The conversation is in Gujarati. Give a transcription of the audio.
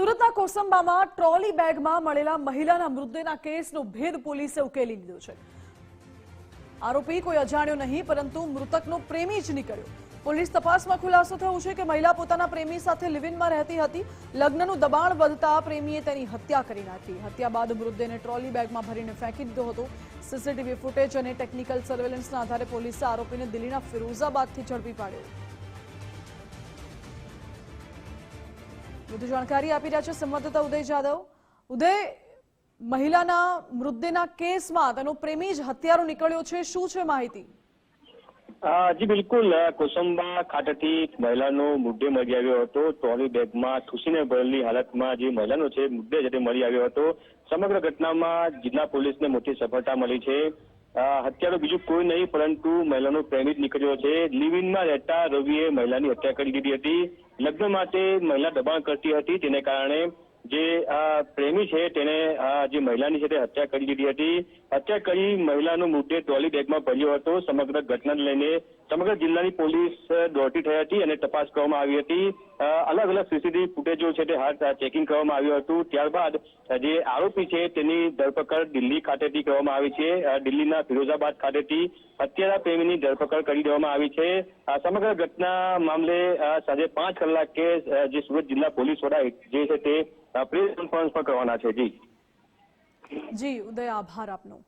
સુરતના કોસંબામાં ટ્રોલી બેગમાં મળેલા મહિલાના મૃતદેહના કેસનો ભેદ પોલીસે ઉકેલી લીધો છે. આરોપી કોઈ અજાણ્યો નહીં, પરંતુ મૃતકનો પ્રેમી જ નીકળ્યો. પોલીસ તપાસમાં ખુલાસો થયો છે કે મહિલા પોતાના પ્રેમી સાથે લિવિનમાં રહેતી હતી. લગ્નનું દબાણ વધતા પ્રેમીએ તેની હત્યા કરી નાખી. હત્યા બાદ મૃતદેહને ટ્રોલી બેગમાં ભરીને ફેંકી દીધો હતો. સીસીટીવી ફૂટેજ અને ટેકનિકલ સર્વેલન્સના આધારે પોલીસે આરોપીને દિલ્હીના ફિરોઝાબાદથી ઝડપી પાડ્યો. વધુ જાણકારી આપી રહ્યા છે સંવાદદાતા ઉદય જાદવ. ઉદય, મહિલાના મૃતદેહના કેસમાં તેનો પ્રેમી જ હત્યારો નીકળ્યો છે. શું છે માહિતી? જી બિલકુલ. કોસંબા ખાતેથી મહિલાનો મૃતદેહ મળી આવ્યો હતો. ટ્રોલી બેગમાં ઠૂસીને ભરેલી હાલતમાં જે મહિલાનો છે, મૃતદેહ જે મળી આવ્યો હતો. સમગ્ર ઘટનામાં જિલ્લા પોલીસને મોટી સફળતા મળી છે. હત્યારો બીજું કોઈ નહીં, પરંતુ મહિલાનો પ્રેમી જ નીકળ્યો છે. લિવિનમાં રહેતા રવિએ મહિલાની હત્યા કરી દીધી હતી. લગ્ન માટે મહિલા દબાણ કરતી હતી. તેને કારણે જે આ પ્રેમી છે તેને આ જે મહિલાની છે તે હત્યા કરી દીધી હતી. હત્યા કરી મહિલાનો મૃતદેહ ટ્રોલી બેગમાં ભર્યો હતો. સમગ્ર ઘટનાને લઈને સમગ્ર જિલ્લાની પોલીસ દોડતી થઈ હતી અને તપાસ કરવામાં આવી હતી. અલગ અલગ સીસીટીવી ફૂટેજો છે તે હાથ ચેકિંગ કરવામાં આવ્યું હતું. ત્યારબાદ જે આરોપી છે તેની ધરપકડ દિલ્હી ખાતેથી કરવામાં આવી છે. દિલ્હીના ફિરોઝાબાદ ખાતેથી હત્યારા પ્રેમીની ધરપકડ કરી દેવામાં આવી છે. સમગ્ર ઘટના મામલે સાંજે પાંચ કલાકે જે સુરત જિલ્લા પોલીસ વડા જે છે તે પ્રેસ કોન્ફરન્સ પણ કરવાના છે જી. જી ઉદય આભાર આપનો.